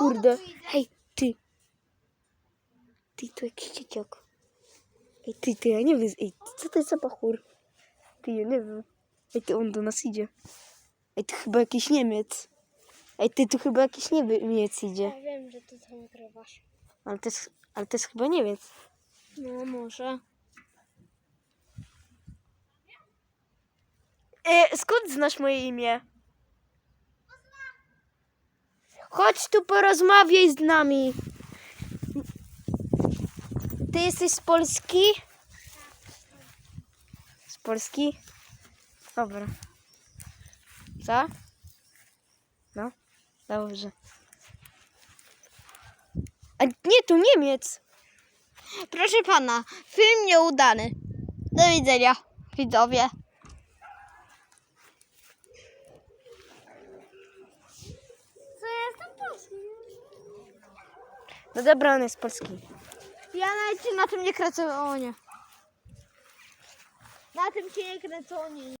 kurde. Hej, ty. Ty, tu jakiś cieciok. Ej, ty, ty, ja nie wiem. Ej, co to jest za bachur? Ty, ja nie wiem. Ej, ty, on do nas idzie. Ej, to chyba jakiś Niemiec. Ej, ty, tu chyba jakiś Niemiec idzie. Ja wiem, że ty to nagrywasz. Ale to jest, ale to jest chyba Niemiec. No może. E, skąd znasz moje imię? Chodź tu porozmawiaj z nami. Ty jesteś z Polski? Z Polski? Dobra. Co? No, dobrze. A nie, tu Niemiec. Proszę pana, film nieudany. Do widzenia, widzowie. Co ja jestem polski? No dobra, on jest Polski. Ja nawet na tym nie kręcę, o nie. Na tym się nie kręcę, o nie.